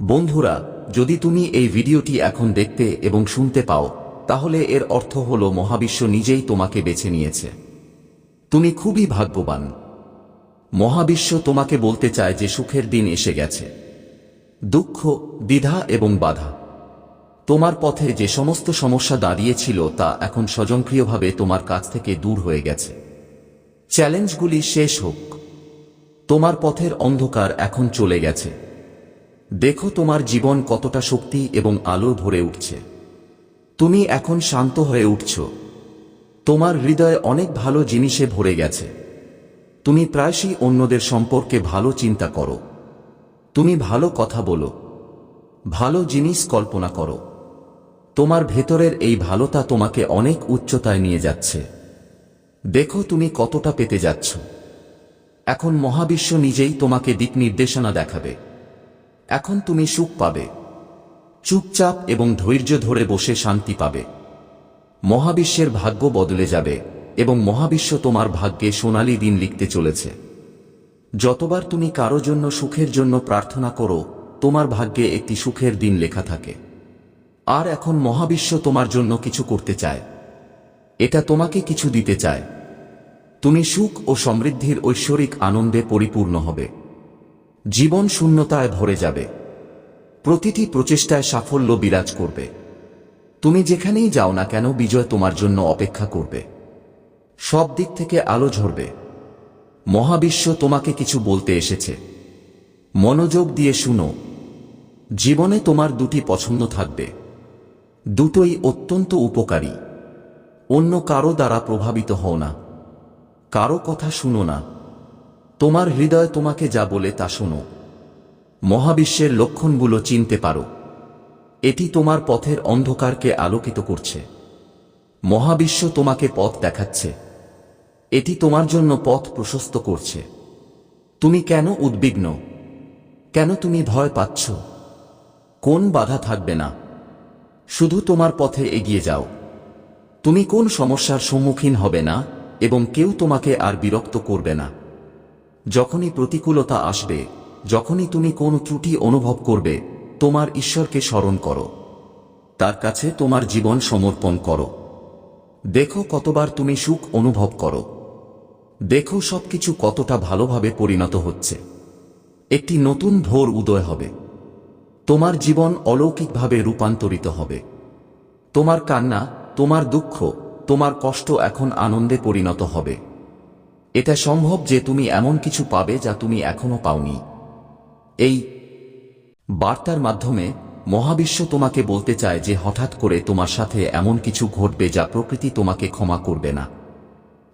বন্ধুরা, যদি তুমি এই ভিডিওটি এখন দেখতে এবং শুনতে পাও, তাহলে এর অর্থ হল মহাবিশ্ব নিজেই তোমাকে বেছে নিয়েছে। তুমি খুবই ভাগ্যবান। মহাবিশ্ব তোমাকে বলতে চায় যে সুখের দিন এসে গেছে। দুঃখ, দ্বিধা এবং বাধা। তোমার পথে যে সমস্ত সমস্যা দাঁড়িয়েছিল তা এখন স্বজনক্রিয়ভাবে তোমার কাছ থেকে দূর হয়ে গেছে। চ্যালেঞ্জগুলি শেষ হোক। তোমার পথের অন্ধকার এখন চলে গেছে। দেখো তোমার জীবন কতটা শক্তি এবং আলো ভরে উঠছে। তুমি এখন শান্ত হয়ে উঠছ। তোমার হৃদয় অনেক ভালো জিনিসে ভরে গেছে। তুমি প্রায়শই অন্যদের সম্পর্কে ভালো চিন্তা করো। তুমি ভালো কথা বলো। ভালো জিনিস কল্পনা করো। তোমার ভেতরের এই ভালোতা তোমাকে অনেক উচ্চতায় নিয়ে যাচ্ছে। দেখো তুমি কতটা পেতে যাচ্ছ। এখন মহাবিশ্ব নিজেই তোমাকে দিক নির্দেশনা দেখাবে। এখন তুমি সুখ পাবে। চুপচাপ এবং ধৈর্য ধরে বসে শান্তি পাবে। মহাবিশ্বের ভাগ্য বদলে যাবে এবং মহাবিশ্ব তোমার ভাগ্যে সোনালী দিন লিখতে চলেছে। যতবার তুমি কারও জন্য সুখের জন্য প্রার্থনা করো, তোমার ভাগ্যে একটি সুখের দিন লেখা থাকে। আর এখন মহাবিশ্ব তোমার জন্য কিছু করতে চায়। এটা তোমাকে কিছু দিতে চায়। তুমি সুখ ও সমৃদ্ধির ঐশ্বরিক আনন্দে পরিপূর্ণ হবে। জীবন শূন্যতায় ভরে যাবে। প্রতিটি প্রচেষ্টায় সাফল্য বিরাজ করবে। তুমি যেখানেই যাও না কেন বিজয় তোমার জন্য অপেক্ষা করবে। সব দিক থেকে আলো ঝরবে। মহাবিশ্ব তোমাকে কিছু বলতে এসেছে। মনোযোগ দিয়ে শুনো। জীবনে তোমার দুটি পছন্দ থাকবে। দুটোই অত্যন্ত উপকারী। অন্য কারও দ্বারা প্রভাবিত হও না। কারও কথা শুনো না। তোমার হৃদয় তোমাকে যা বলে তা শোনো। মহাবিশ্বের লক্ষণগুলো চিনতে পারো। এটি তোমার পথের অন্ধকারকে আলোকিত করছে। মহাবিশ্ব তোমাকে পথ দেখাচ্ছে। এটি তোমার জন্য পথ প্রশস্ত করছে। তুমি কেন উদ্বিগ্ন? কেন তুমি ভয় পাচ্ছ? কোন বাধা থাকবে না? শুধু তোমার পথে এগিয়ে যাও। তুমি কোন সমস্যার সম্মুখীন হবে না এবং কেউ তোমাকে আর বিরক্ত করবে না। যখনই প্রতিকূলতা আসবে, যখনই তুমি কোন ত্রুটি অনুভব করবে, তোমার ঈশ্বরকে স্মরণ করো। তার কাছে তোমার জীবন সমর্পণ করো। দেখো কতবার তুমি সুখ অনুভব করো। দেখো সবকিছু কতটা ভালোভাবে পরিণত হচ্ছে। একটি নতুন ভোর উদয় হবে। তোমার জীবন অলৌকিকভাবে রূপান্তরিত হবে। তোমার কান্না, তোমার দুঃখ, তোমার কষ্ট এখন আনন্দে পরিণত হবে। এটা সম্ভব যে তুমি এমন কিছু পাবে যা তুমি এখনও পাওনি। এই বার্তার মাধ্যমে মহাবিশ্ব তোমাকে বলতে চায় যে হঠাৎ করে তোমার সাথে এমন কিছু ঘটবে যা প্রকৃতি তোমাকে ক্ষমা করবে না।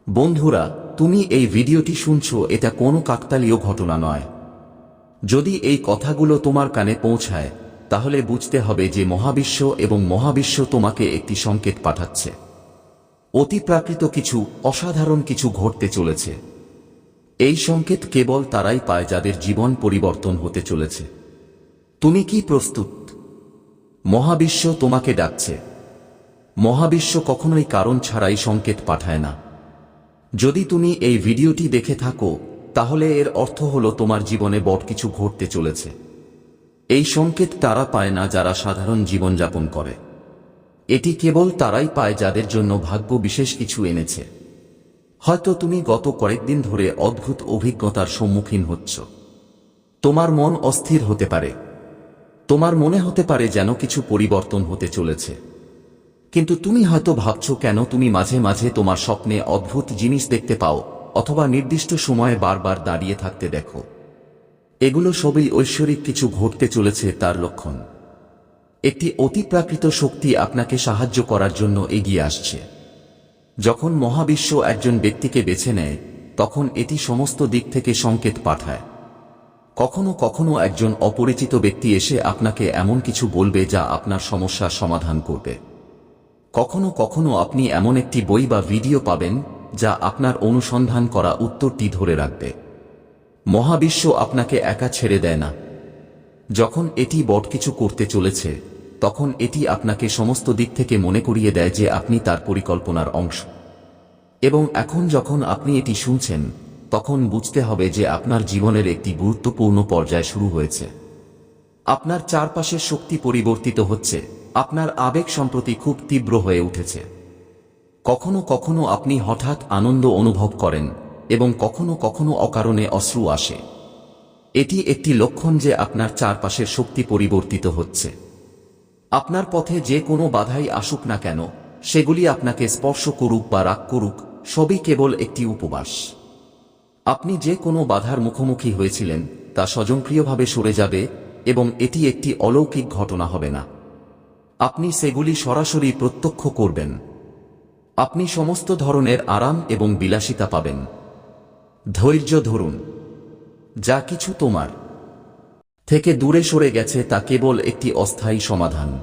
বন্ধুরা, তুমি এই ভিডিওটি শুনছো, এটা কোনো কাকতালীয় ঘটনা নয়। যদি এই কথাগুলো তোমার কানে পৌঁছায়, তাহলে বুঝতে হবে যে মহাবিশ্ব এবং মহাবিশ্ব তোমাকে একটি সংকেত পাঠাচ্ছে। অতিপ্রাকৃত কিছু, অসাধারণ কিছু ঘটতে চলেছে। এই সংকেত কেবল তারাই পায় যাদের জীবন পরিবর্তন হতে চলেছে। তুমি কি প্রস্তুত? মহাবিশ্ব তোমাকে ডাকছে। মহাবিশ্ব কখনোই কারণ ছাড়াই সংকেত পাঠায় না। যদি তুমি এই ভিডিওটি দেখে থাকো, তাহলে এর অর্থ হল তোমার জীবনে বড় কিছু ঘটতে চলেছে। এই সংকেত তারা পায় না যারা সাধারণ জীবনযাপন করে। এটি কেবল তারাই পায় যাদের জন্য ভাগ্য বিশেষ কিছু এনেছে। হয়তো তুমি গত কয়েকদিন ধরে অদ্ভুত অভিজ্ঞতার সম্মুখীন হচ্ছ। তোমার মন অস্থির হতে পারে। তোমার মনে হতে পারে যেন কিছু পরিবর্তন হতে চলেছে। কিন্তু তুমি হয়তো ভাবছ, কেন তুমি মাঝে মাঝে তোমার স্বপ্নে অদ্ভুত জিনিস দেখতে পাও, অথবা নির্দিষ্ট সময়ে বারবার দাঁড়িয়ে থাকতে দেখো। এগুলো সবই ঐশ্বরিক কিছু ঘটতে চলেছে তার লক্ষণ। একটি অতিপ্রাকৃত শক্তি আপনাকে সাহায্য করার জন্য এগিয়ে আসছে। যখন মহাবিশ্ব একজন ব্যক্তিকে বেছে নেয়, তখন এটি সমস্ত দিক থেকে সংকেত পাঠায়। কখনো কখনো একজন অপরিচিত ব্যক্তি এসে আপনাকে এমন কিছু বলবে যা আপনার সমস্যার সমাধান করবে। কখনো কখনো আপনি এমন একটি বই বা ভিডিও পাবেন, যা আপনার অনুসন্ধান করা উত্তরটি ধরে রাখবে। মহাবিশ্ব আপনাকে একা ছেড়ে দেয় না। যখন এটি বট কিছু করতে চলেছে, তখন এটি আপনাকে সমস্ত দিক থেকে মনে করিয়ে দেয় যে আপনি তার পরিকল্পনার অংশ। এবং এখন যখন আপনি এটি শুনছেন, তখন বুঝতে হবে যে আপনার জীবনের একটি গুরুত্বপূর্ণ পর্যায় শুরু হয়েছে। আপনার চারপাশের শক্তি পরিবর্তিত হচ্ছে, আপনার আবেগ সম্প্রতি খুব তীব্র হয়ে উঠেছে। কখনো কখনো আপনি হঠাৎ আনন্দ অনুভব করেন, এবং কখনো কখনো অকারণে অশ্রু আসে। এটি একটি লক্ষণ যে আপনার চারপাশের শক্তি পরিবর্তিত হচ্ছে। আপনার পথে যে কোনো বাধাই আসুক না কেন, সেগুলি আপনাকে স্পর্শ করুক বা রাগ করুক, সবই কেবল একটি উপবাস। আপনি যে কোনো বাধার মুখোমুখি হয়েছিলেন, তা স্বজনক্রিয়ভাবে সরে যাবে এবং এটি একটি অলৌকিক ঘটনা হবে না। আপনি সেগুলি সরাসরি প্রত্যক্ষ করবেন। আপনি সমস্ত ধরনের আরাম এবং বিলাসিতা পাবেন। ধৈর্য ধরুন। যা কিছু তোমার। থেকে দূরে সরে গেছে তা কেবল একটি অস্থায়ী সমাধান।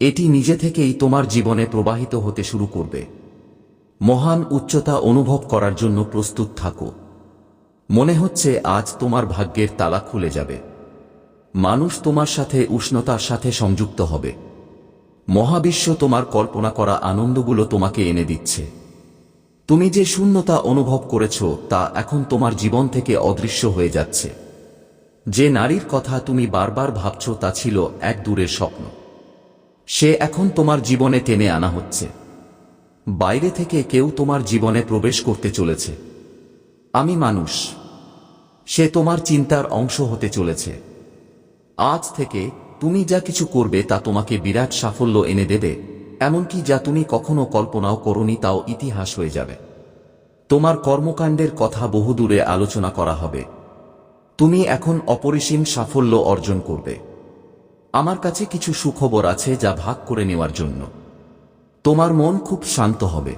এটি নিজে থেকেই তোমার জীবনে প্রবাহিত হতে শুরু করবে। মহান উচ্চতা অনুভব করার জন্য প্রস্তুত থাকো। মনে হচ্ছে আজ তোমার ভাগ্যের তালা খুলে যাবে। মানুষ তোমার সাথে উষ্ণতার সাথে সংযুক্ত হবে। মহাবিশ্ব তোমার কল্পনা করা আনন্দগুলো তোমাকে এনে দিচ্ছে। তুমি যে শূন্যতা অনুভব করেছ তা এখন তোমার জীবন থেকে অদৃশ্য হয়ে যাচ্ছে। যে নারীর কথা তুমি বারবার ভাবছ তা ছিল এক দূরের স্বপ্ন। সে এখন তোমার জীবনে টেনে আনা হচ্ছে। বাইরে থেকে কেউ তোমার জীবনে প্রবেশ করতে চলেছে। আমি মানুষ। সে তোমার চিন্তার অংশ হতে চলেছে। আজ থেকে তুমি যা কিছু করবে তা তোমাকে বিরাট সাফল্য এনে দেবে। এমনকি যা তুমি কখনো কল্পনাও করনি তাও ইতিহাস হয়ে যাবে। তোমার কর্মকাণ্ডের কথা বহুদূরে আলোচনা করা হবে। তুমি এখন অপরিসীম সাফল্য অর্জন করবে। আমার কাছে কিছু সুখবর আছে যা ভাগ করে নেওয়ার জন্য। তোমার মন খুব শান্ত হবে।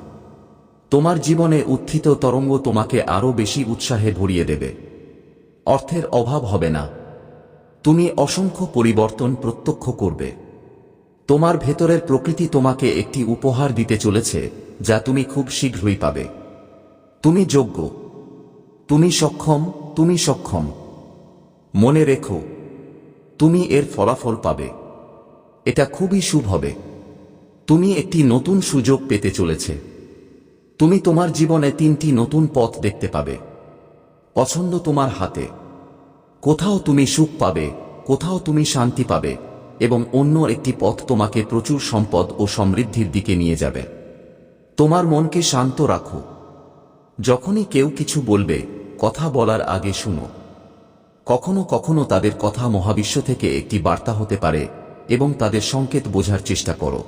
তোমার জীবনে উত্থিত তরঙ্গ তোমাকে আরও বেশি উৎসাহে ভরিয়ে দেবে। অর্থের অভাব হবে না। তুমি অসংখ্য পরিবর্তন প্রত্যক্ষ করবে। তোমার ভেতরের প্রকৃতি তোমাকে একটি উপহার দিতে চলেছে, যা তুমি খুব শীঘ্রই পাবে। তুমি যোগ্য। তুমি সক্ষম তুমি সক্ষম। মনে রেখো, তুমি এর ফলাফল পাবে। এটা খুবই শুভ হবে। তুমি একটি নতুন সুযোগ পেতে চলেছে। তুমি তোমার জীবনে তিনটি নতুন পথ দেখতে পাবে। পছন্দ তোমার হাতে। কোথাও তুমি সুখ পাবে, কোথাও তুমি শান্তি পাবে। এবং অন্য একটি পথ তোমাকে প্রচুর সম্পদ ও সমৃদ্ধির দিকে নিয়ে যাবে। তোমার মনকে শান্ত রাখো। যখনই কেউ কিছু বলবে, কথা বলার আগে শুনো। কখনো কখনো তাদের কথা মহাবিশ্ব থেকে একটি বার্তা হতে পারে এবং তাদের সংকেত বোঝার চেষ্টা করো।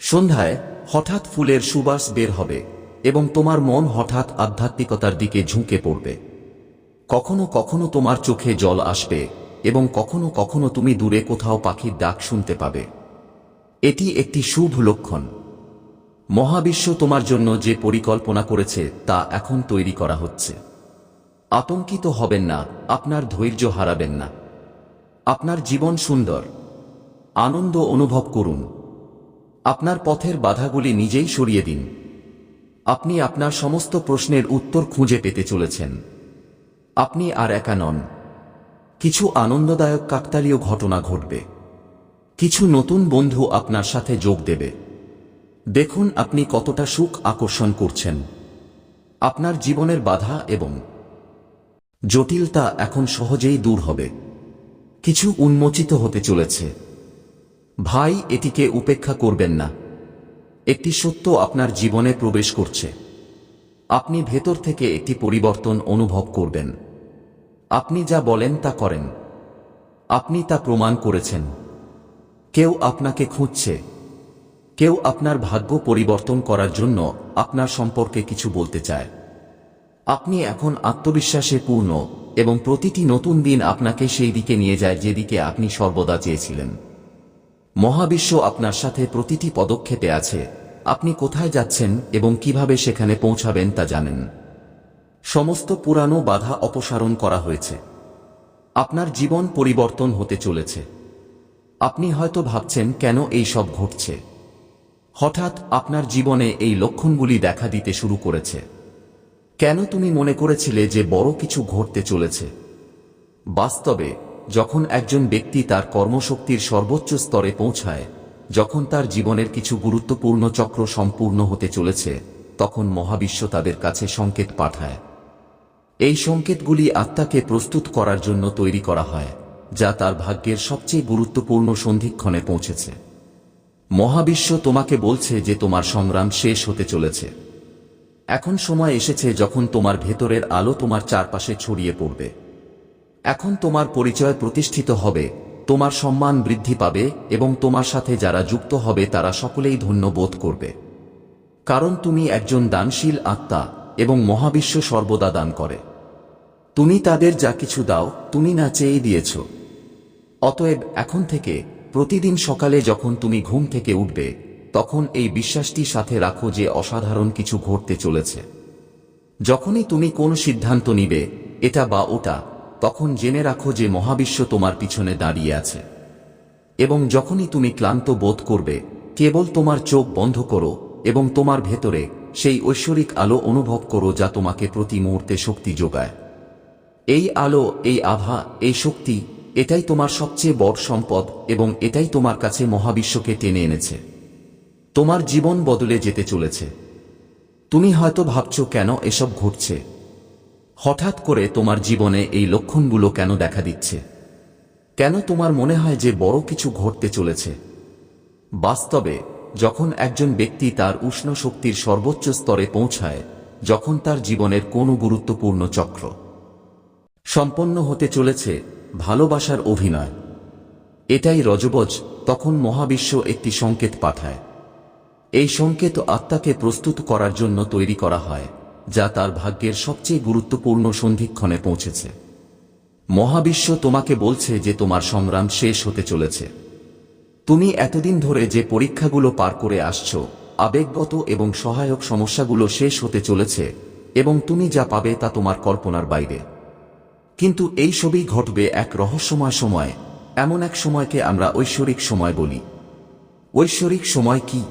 সন্ধ্যায় হঠাৎ ফুলের সুবাস বের হবে এবং তোমার মন হঠাৎ আধ্যাত্মিকতার দিকে ঝুঁকে পড়বে। কখনো কখনো তোমার চোখে জল আসবে এবং কখনো কখনো তুমি দূরে কোথাও পাখির ডাক শুনতে পাবে। এটি একটি শুভ লক্ষণ। মহাবিশ্ব তোমার জন্য যে পরিকল্পনা করেছে, তা এখন তৈরি করা হচ্ছে। আতঙ্কিত হবেন না, আপনার ধৈর্য হারাবেন না। আপনার জীবন সুন্দর। আনন্দ অনুভব করুন। আপনার পথের বাধাগুলি নিজেই সরিয়ে দিন। আপনি আপনার সমস্ত প্রশ্নের উত্তর খুঁজে পেতে চলেছেন। আপনি আর একা নন। কিছু আনন্দদায়ক কাকতালীয় ঘটনা ঘটবে। কিছু নতুন বন্ধু আপনার সাথে যোগ দেবে। দেখুন আপনি কতটা সুখ আকর্ষণ করছেন। আপনার জীবনের বাধা এবং জটিলতা এখন সহজেই দূর হবে। কিছু উন্মোচিত হতে চলেছে। ভাই, এটিকে উপেক্ষা করবেন না। একটি সত্য আপনার জীবনে প্রবেশ করছে। আপনি ভেতর থেকে একটি পরিবর্তন অনুভব করবেন। আপনি যা বলেন তা করেন। আপনি তা প্রমাণ করেছেন। কেউ আপনাকে খুঁজছে। কেউ আপনার ভাগ্য পরিবর্তন করার জন্য আপনার সম্পর্কে কিছু বলতে চায়। আপনি এখন আত্মবিশ্বাসে পূর্ণ এবং প্রতিটি নতুন দিন আপনাকে সেই দিকে নিয়ে যায় যেদিকে আপনি সর্বদা চেয়েছিলেন। মহাবিশ্ব আপনার সাথে প্রতিটি পদক্ষেপে আছে। আপনি কোথায় যাচ্ছেন এবং কীভাবে সেখানে পৌঁছাবেন তা জানেন। সমস্ত পুরানো বাধা অপসারণ করা হয়েছে। আপনার জীবন পরিবর্তন হতে চলেছে। আপনি হয়তো ভাবছেন, কেন এই সব ঘটছে? হঠাৎ আপনার জীবনে এই লক্ষণগুলি দেখা দিতে শুরু করেছে। কেন তুমি মনে করেছিলে যে বড় কিছু ঘটতে চলেছে? বাস্তবে, যখন একজন ব্যক্তি তার কর্মশক্তির সর্বোচ্চ স্তরে পৌঁছায়, যখন তার জীবনের কিছু গুরুত্বপূর্ণ চক্র সম্পূর্ণ হতে চলেছে, তখন মহাবিশ্ব তাদের কাছে সংকেত পাঠায়। এই সংকেতগুলি আত্মাকে প্রস্তুত করার জন্য তৈরি করা হয়, যা তার ভাগ্যের সবচেয়ে গুরুত্বপূর্ণ সন্ধিক্ষণে পৌঁছেছে। মহাবিশ্ব তোমাকে বলছে যে তোমার সংগ্রাম শেষ হতে চলেছে। এখন সময় এসেছে যখন তোমার ভেতরের আলো তোমার চারপাশে ছড়িয়ে পড়বে। এখন তোমার পরিচয় প্রতিষ্ঠিত হবে, তোমার সম্মান বৃদ্ধি পাবে এবং তোমার সাথে যারা যুক্ত হবে তারা সকলেই ধন্য বোধ করবে। কারণ তুমি একজন দানশীল আত্মা এবং মহাবিশ্ব সর্বদা দান করে। তুমি তাদের যা কিছু দাও, তুমি না চেয়ে দিয়েছ। অতএব এখন থেকে, প্রতিদিন সকালে যখন তুমি ঘুম থেকে উঠবে, তখন এই বিশ্বাসটি সাথে রাখো যে অসাধারণ কিছু ঘটতে চলেছে। যখনই তুমি কোন সিদ্ধান্ত নিবে, এটা বা ওটা, তখন জেনে রাখো যে মহাবিশ্ব তোমার পিছনে দাঁড়িয়ে আছে। এবং যখনই তুমি ক্লান্ত বোধ করবে, কেবল তোমার চোখ বন্ধ করো এবং তোমার ভেতরে সেই ঐশ্বরিক আলো অনুভব করো যা তোমাকে প্রতি মুহূর্তে শক্তি যোগায়। এই আলো, এই আভা, এই শক্তি, এটাই তোমার সবচেয়ে বড় সম্পদ এবং এটাই তোমার কাছে মহাবিশ্বকে টেনে এনেছে। তোমার জীবন বদলে যেতে চলেছে। তুমি হয়তো ভাবছ, কেন এসব ঘটছে? হঠাৎ করে তোমার জীবনে এই লক্ষণগুলো কেন দেখা দিচ্ছে? কেন তোমার মনে হয় যে বড় কিছু ঘটতে চলেছে? বাস্তবে যখন একজন ব্যক্তি তার উষ্ণ শক্তির সর্বোচ্চ স্তরে পৌঁছায়, যখন তার জীবনের কোনো গুরুত্বপূর্ণ চক্র সম্পন্ন হতে চলেছে, ভালোবাসার অভিনয়। এটাই রজবজ তখন মহাবিশ্ব একটি সংকেত পাঠায়। এই সংকেত আত্মাকে প্রস্তুত করার জন্য তৈরি করা হয়, যা তার ভাগ্যের সবচেয়ে গুরুত্বপূর্ণ সন্ধিক্ষণে পৌঁছেছে। মহাবিশ্ব তোমাকে বলছে যে তোমার সংগ্রাম শেষ হতে চলেছে। তুমি এতদিন ধরে যে পরীক্ষাগুলো পার করে আসছো, আবেগগত এবং সহায়ক সমস্যাগুলো শেষ হতে চলেছে, এবং তুমি যা পাবে তা তোমার কল্পনার বাইরে। কিন্তু এই সবই ঘটবে এক রহস্যময় সময়, এমন এক সময়কে আমরা ঐশ্বরিক সময় বলি। ঐশ্বরিক সময় কি?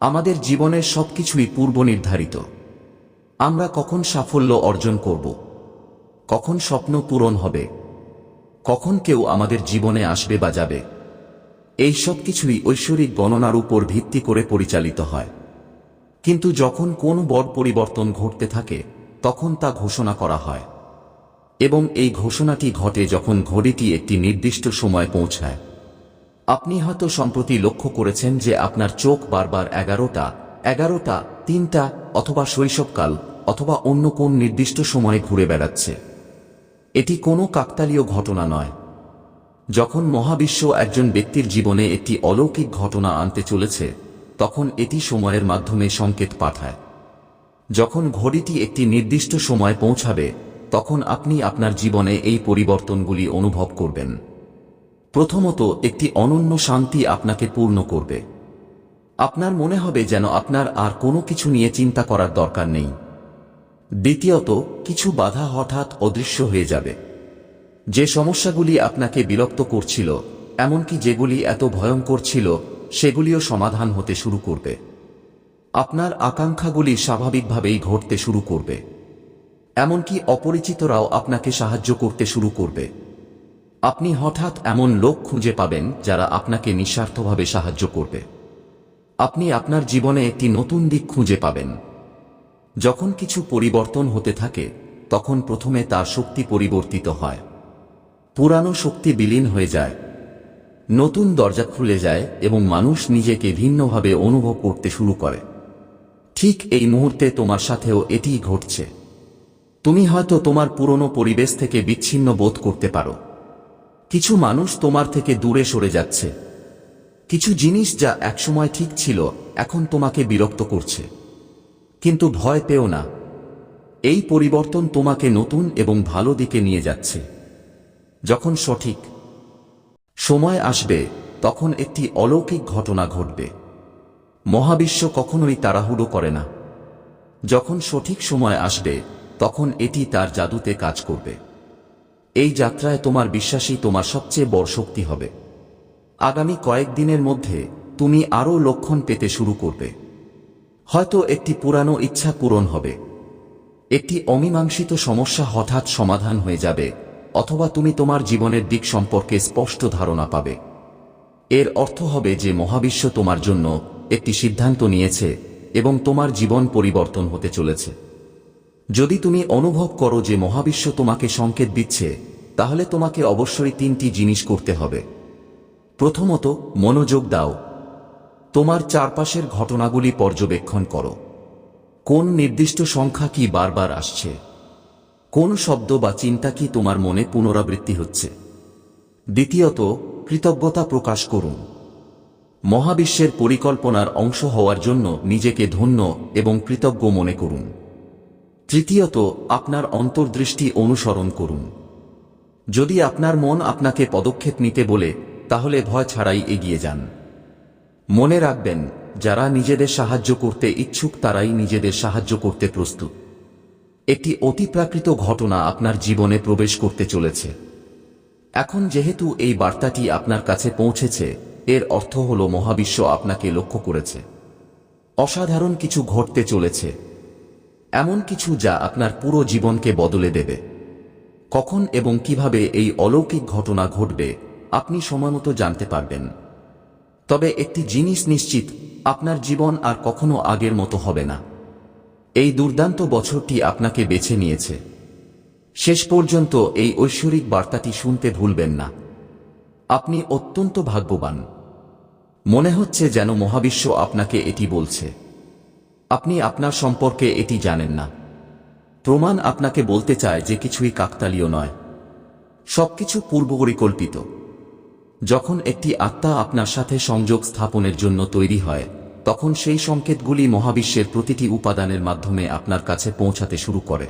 আমাদের জীবনের সবকিছুই পূর্ব নির্ধারিত আমরা কখন সাফল্য অর্জন করব? কখন স্বপ্ন পূরণ হবে? কখন কেউ আমাদের জীবনে আসবে বা যাবে? এই সব কিছুই ঐশ্বরিক গণনার উপর ভিত্তি করে পরিচালিত হয়। কিন্তু যখন কোন বড় পরিবর্তন ঘটতে থাকে, তখন তা ঘোষণা করা হয়। এবং এই ঘোষণাটি ঘটে যখন ঘড়িটি একটি নির্দিষ্ট সময় পৌঁছায়। আপনি হয়তো সম্প্রতি লক্ষ্য করেছেন যে আপনার চোখ বারবার এগারোটা এগারোটা, তিনটা অথবা শৈশবকাল অথবা অন্য কোন নির্দিষ্ট সময়ে ঘুরে বেড়াচ্ছে। এটি কোনো কাকতালীয় ঘটনা নয়। যখন মহাবিশ্ব একজন ব্যক্তির জীবনে একটি অলৌকিক ঘটনা আনতে চলেছে, তখন এটি সময়ের মাধ্যমে সংকেত পাঠায়। যখন ঘড়িটি একটি নির্দিষ্ট সময় পৌঁছাবে, তখন আপনি আপনার জীবনে এই পরিবর্তনগুলি অনুভব করবেন। প্রথমত, একটি অনন্য শান্তি আপনাকে পূর্ণ করবে। আপনার মনে হবে যেন আপনার আর কোনো কিছু নিয়ে চিন্তা করার দরকার নেই। দ্বিতীয়ত, কিছু বাধা হঠাৎ অদৃশ্য হয়ে যাবে। যে সমস্যাগুলি আপনাকে বিরক্ত করছিল, এমনকি যেগুলি এত ভয়ঙ্কর ছিল, সেগুলিও সমাধান হতে শুরু করবে। আপনার আকাঙ্ক্ষাগুলি স্বাভাবিকভাবেই ঘটতে শুরু করবে। এমনকি অপরিচিতরাও আপনাকে সাহায্য করতে শুরু করবে। আপনি হঠাৎ এমন লোক খুঁজে পাবেন যারা আপনাকে নিঃস্বার্থভাবে সাহায্য করবে। আপনি আপনার জীবনে একটি নতুন দিক খুঁজে পাবেন। যখন কিছু পরিবর্তন হতে থাকে, তখন প্রথমে তার শক্তি পরিবর্তিত হয়। পুরানো শক্তি বিলীন হয়ে যায়। নতুন দরজা খুলে যায় এবং মানুষ নিজেকে ভিন্নভাবে অনুভব করতে শুরু করে। ঠিক এই মুহূর্তে তোমার সাথেও এটিই ঘটছে। তুমি হয়তো তোমার পুরনো পরিবেশ থেকে বিচ্ছিন্ন বোধ করতে পারো। কিছু মানুষ তোমার থেকে দূরে সরে যাচ্ছে। কিছু জিনিস যা একসময় ঠিক ছিল, এখন তোমাকে বিরক্ত করছে। কিন্তু ভয় পেও না। এই পরিবর্তন তোমাকে নতুন এবং ভালো দিকে নিয়ে যাচ্ছে। যখন সঠিক সময় আসবে, তখন একটি অলৌকিক ঘটনা ঘটবে। মহাবিশ্ব কখনোই তাড়াহুড়ো করে না। যখন সঠিক সময় আসবে, তখন এটি তার জাদুতে কাজ করবে। এই যাত্রায় তোমার বিশ্বাসই তোমার সবচেয়ে বড় শক্তি হবে। আগামী কয়েকদিনের মধ্যে, তুমি আরও লক্ষণ পেতে শুরু করবে। হয়তো একটি পুরানো ইচ্ছা পূরণ হবে। একটি অমীমাংসিত সমস্যা হঠাৎ সমাধান হয়ে যাবে অথবা তুমি তোমার জীবনের দিক সম্পর্কে স্পষ্ট ধারণা পাবে। এর অর্থ হবে যে মহাবিশ্ব তোমার জন্য একটি সিদ্ধান্ত নিয়েছে এবং তোমার জীবন পরিবর্তন হতে চলেছে। যদি তুমি অনুভব করো যে মহাবিশ্ব তোমাকে সংকেত দিচ্ছে, তাহলে তোমাকে অবশ্যই তিনটি জিনিস করতে হবে। প্রথমত, মনোযোগ দাও। তোমার চারপাশের ঘটনাগুলি পর্যবেক্ষণ করো। কোন নির্দিষ্ট সংখ্যা কি বারবার আসছে? কোন শব্দ বা চিন্তা কি তোমার মনে পুনরাবৃত্তি হচ্ছে? দ্বিতীয়ত, কৃতজ্ঞতা প্রকাশ করুন। মহাবিশ্বের পরিকল্পনার অংশ হওয়ার জন্য নিজেকে ধন্য এবং কৃতজ্ঞ মনে করুন। তৃতীয়ত, আপনার অন্তর্দৃষ্টি অনুসরণ করুন। যদি আপনার মন আপনাকে পদক্ষেপ নিতে বলে, তাহলে ভয় ছাড়াই এগিয়ে যান। মনে রাখবেন, যারা নিজেদের সাহায্য করতে ইচ্ছুক তারাই নিজেদের সাহায্য করতে প্রস্তুত। একটি অতিপ্রাকৃত ঘটনা আপনার জীবনে প্রবেশ করতে চলেছে। এখন যেহেতু এই বার্তাটি আপনার কাছে পৌঁছেছে, এর অর্থ হল মহাবিশ্ব আপনাকে লক্ষ্য করেছে। অসাধারণ কিছু ঘটতে চলেছে। এমন কিছু যা আপনার পুরো জীবনকে বদলে দেবে। কখন এবং কীভাবে এই অলৌকিক ঘটনা ঘটবে, আপনি সময়মতো জানতে পারবেন। তবে একটি জিনিস নিশ্চিত, আপনার জীবন আর কখনো আগের মতো হবে না। এই দুর্দান্ত বছরটি আপনাকে বেছে নিয়েছে। শেষ পর্যন্ত এই ঐশ্বরিক বার্তাটি শুনতে ভুলবেন না। আপনি অত্যন্ত ভাগ্যবান। মনে হচ্ছে যেন মহাবিশ্ব আপনাকে এটি বলছে। আপনি আপনার সম্পর্কে এটি জানেন না। প্রমাণ আপনাকে বলতে চায় যে কিছুই কাকতালীয় নয়। সবকিছু পূর্বপরিকল্পিত। যখন একটি আত্মা আপনার সাথে সংযোগ স্থাপনের জন্য তৈরি হয় তখন সেই সংকেতগুলি মহাবিশ্বের প্রতিটি উপাদানের মাধ্যমে আপনার কাছে পৌঁছাতে শুরু করে।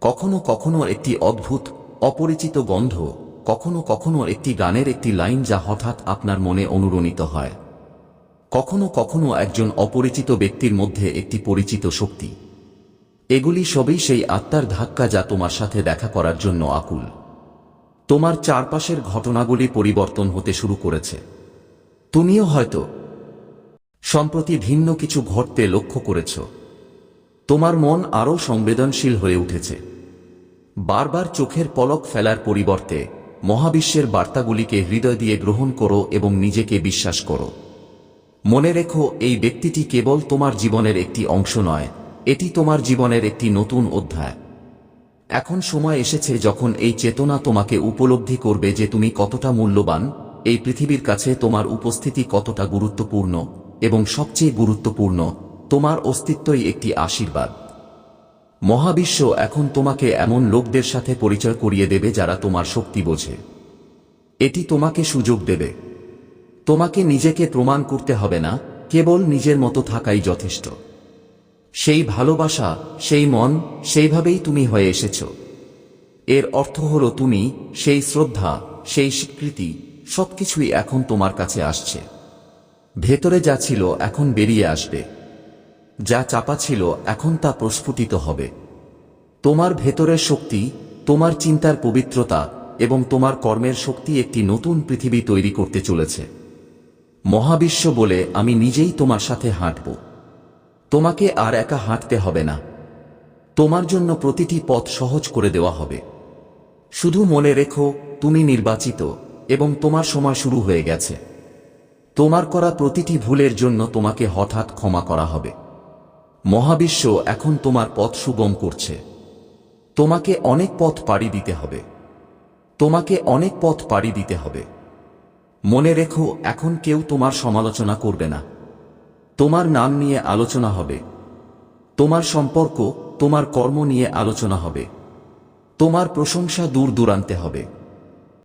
কখনো কখনো একটি অদ্ভুত, অপরিচিত গন্ধ, কখনো কখনো একটি গানের একটি লাইন যা হঠাৎ আপনার মনে অনুরণিত হয়। কখনো কখনো একজন অপরিচিত ব্যক্তির মধ্যে একটি পরিচিত শক্তি। এগুলি সবই সেই আত্মার ধাক্কা যা তোমার সাথে দেখা করার জন্য আকুল। তোমার চারপাশের ঘটনাগুলি পরিবর্তন হতে শুরু করেছে। তুমিও হয়তো সম্প্রতি ভিন্ন কিছু ঘটতে লক্ষ্য করেছ। তোমার মন আরও সংবেদনশীল হয়ে উঠেছে। বারবার চোখের পলক ফেলার পরিবর্তে মহাবিশ্বের বার্তাগুলিকে হৃদয় দিয়ে গ্রহণ করো এবং নিজেকে বিশ্বাস করো। মনে রেখো, এই ব্যক্তিটি কেবল তোমার জীবনের একটি অংশ নয়, এটি তোমার জীবনের একটি নতুন অধ্যায়। এখন সময় এসেছে যখন এই চেতনা তোমাকে উপলব্ধি করবে যে তুমি কতটা মূল্যবান, এই পৃথিবীর কাছে তোমার উপস্থিতি কতটা গুরুত্বপূর্ণ। এবং সবচেয়ে গুরুত্বপূর্ণ, তোমার অস্তিত্বই একটি আশীর্বাদ। মহাবিশ্ব এখন তোমাকে এমন লোকদের সাথে পরিচয় করিয়ে দেবে যারা তোমার শক্তি বোঝে। এটি তোমাকে সুযোগ দেবে। তোমাকে নিজেকে প্রমাণ করতে হবে না, কেবল নিজের মতো থাকাই যথেষ্ট। সেই ভালোবাসা, সেই মন, সেইভাবেই তুমি হয়ে এসেছ। এর অর্থ হল তুমি, সেই শ্রদ্ধা, সেই স্বীকৃতি, সবকিছুই এখন তোমার কাছে আসছে। ভেতরে যা ছিল এখন বেরিয়ে আসবে। যা চাপা ছিল এখন তা প্রস্ফুটিত হবে। তোমার ভেতরের শক্তি, তোমার চিন্তার পবিত্রতা এবং তোমার কর্মের শক্তি একটি নতুন পৃথিবী তৈরি করতে চলেছে। মহাবিশ্ব বলে, আমি নিজেই তোমার সাথে হাঁটব। তোমাকে আর একা হাঁটতে হবে না। তোমার জন্য প্রতিটি পথ সহজ করে দেওয়া হবে। শুধু মনে রেখো, তুমি নির্বাচিত এবং তোমার সময় শুরু হয়ে গেছে। তোমার করা প্রতিটি ভুলের জন্য তোমাকে হঠাৎ ক্ষমা করা হবে। মহাবিশ্ব এখন তোমার পথ সুগম করছে। তোমাকে অনেক পথ পাড়ি দিতে হবে। তোমাকে অনেক পথ পাড়ি দিতে হবে। মনে রেখো, এখন কেউ তোমার সমালোচনা করবে না। তোমার নাম নিয়ে আলোচনা হবে। তোমার সম্পর্ক, তোমার কর্ম নিয়ে আলোচনা হবে। তোমার প্রশংসা দূর দূরান্তে হবে।